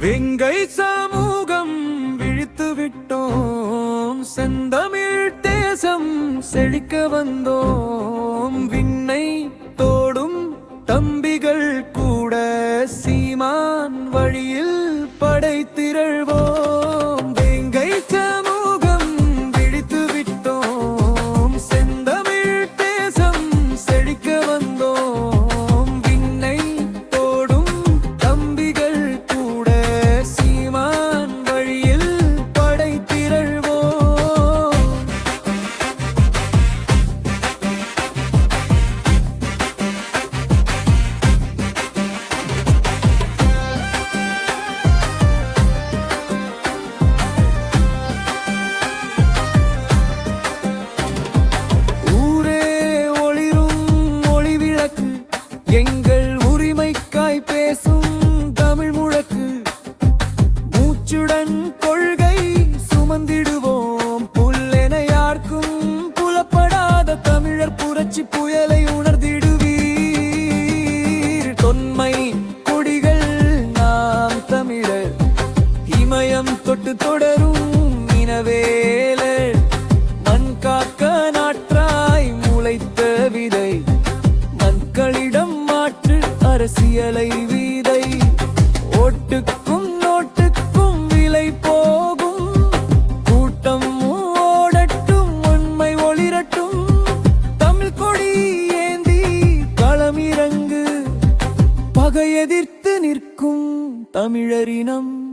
வெங்கை சமூகம் விழித்து விட்டோம். செந்தமிழ் தேசம் செழிக்க வந்தோம். விண்ணை தோ தொட்டு தொடரும் இனவேலர். மண் காக்க நாற்றாய் முளைத்த விதை. மக்களிடம் மாற்று அரசியலை வீதை. ஓட்டுக்கும் நோட்டுக்கும் விலை போகும். கூட்டம் ஓடட்டும் உண்மை ஒளிரட்டும். தமிழ் கொடி ஏந்தி களமிறங்கு. பகை எதிர்த்து நிற்கும் தமிழரினம்.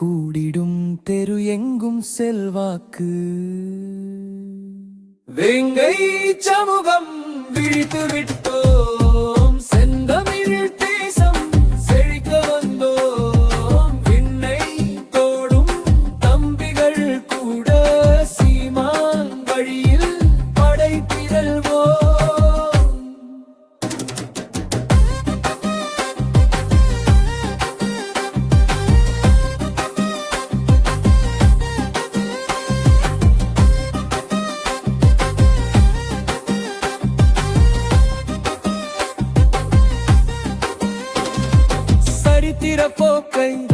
கூடிடும் தெரு எங்கும் செல்வாக்கு. வெங்கை சமூகம் விழித்து விட்டோ போக்கை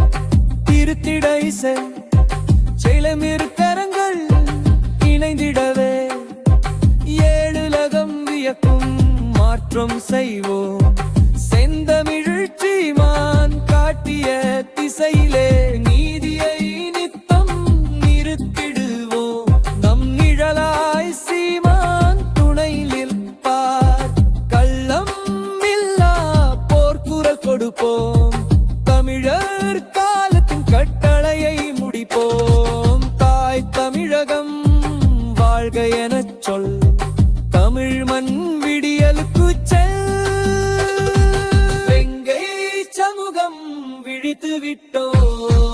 திருத்திட இசை. செயலமிரு கரங்கள் இணைந்திடவே. ஏழுலகம் வியக்கும் மாற்றம் செய்வோம். செந்தமிழ்ச்சி மான் காட்டிய திசையிலே நீதியை நித்தம் நிறுத்திடுவோம். நம் நிழலாய் சீமா தமிழர் காலத்தின் கட்டளையை முடிப்போம். தாய் தமிழகம் வாழ்க எனச் சொல். தமிழ் மண் விடியலுக்கு செல். வெங்கை சமூகம் விழித்து விட்டோம்